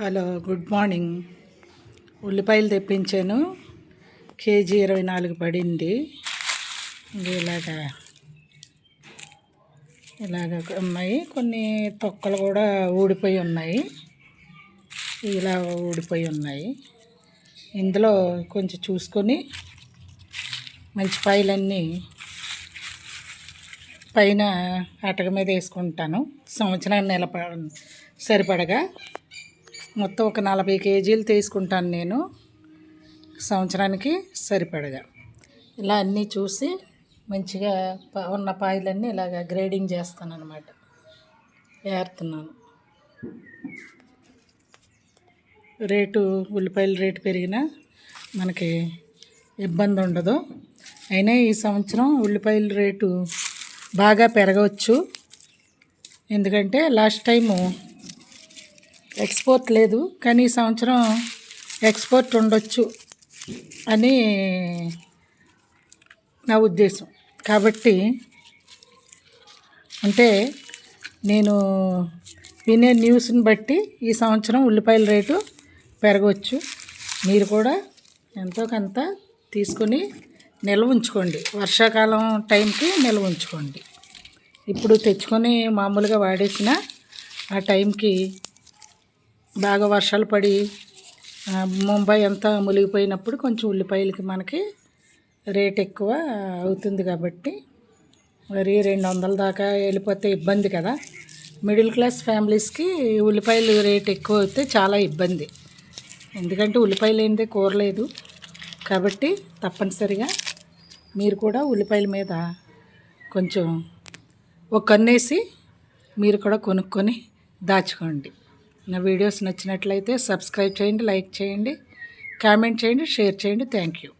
Hello good morning. ఉల్లిపాయలు తెప్పించాను. KG ఇరవై నాలుగు పడింది. ఇలాగా ఇలాగ ఉన్నాయి. కొన్ని తొక్కలు కూడా ఊడిపోయి ఉన్నాయి. ఇలా ఊడిపోయి ఉన్నాయి. ఇందులో కొంచెం చూసుకొని మంచి పాయలన్నీ పైన అటక మీద వేసుకుంటాను. సంవత్సరాన్ని నెల సరిపడగా. మొత్తం ఒక నలభై కేజీలు తీసుకుంటాను నేను. సంవత్సరానికి సరిపడగా. ఇలా అన్నీ చూసి మంచిగా ఉన్న పాయలన్నీ ఇలాగ గ్రేడింగ్ చేస్తాను అనమాట ఏరుతున్నాను. రేటు ఉల్లిపాయల రేటు పెరిగినా మనకి ఇబ్బంది ఉండదు. అయినా ఈ సంవత్సరం ఉల్లిపాయల రేటు బాగా పెరగవచ్చు. ఎందుకంటే లాస్ట్ టైము ఎక్స్పోర్ట్ లేదు కానీ ఈ సంవత్సరం ఎక్స్పోర్ట్ ఉండొచ్చు అని నా ఉద్దేశం. కాబట్టి అంటే నేను వినే న్యూస్ని బట్టి ఈ సంవత్సరం ఉల్లిపాయల రేటు పెరగవచ్చు మీరు కూడా ఎంతో కొంత తీసుకొని నిల్వ ఉంచుకోండి. వర్షాకాలం టైంకి నిల్వ ఉంచుకోండి. ఇప్పుడు తెచ్చుకొని మామూలుగా వాడేసిన ఆ టైంకి బాగా వర్షాలు పడి ముంబై అంతా మునిగిపోయినప్పుడు కొంచెం ఉల్లిపాయలకి మనకి రేట్ ఎక్కువ అవుతుంది కాబట్టి మరి రెండు వందల దాకా వెళ్ళిపోతే ఇబ్బంది కదా. మిడిల్ క్లాస్ ఫ్యామిలీస్కి ఉల్లిపాయలు రేట్ ఎక్కువ అయితే చాలా ఇబ్బంది. ఎందుకంటే ఉల్లిపాయలు లేనిదే కూరలేదు కాబట్టి తప్పనిసరిగా మీరు కూడా ఉల్లిపాయల మీద కొంచెం ఒక కన్నేసి మీరు కూడా కొనుక్కొని దాచుకోండి. నా వీడియోస్ నచ్చినట్లయితే సబ్స్క్రైబ్ చేయండి లైక్ చేయండి కామెంట్ చేయండి షేర్ చేయండి. Thank you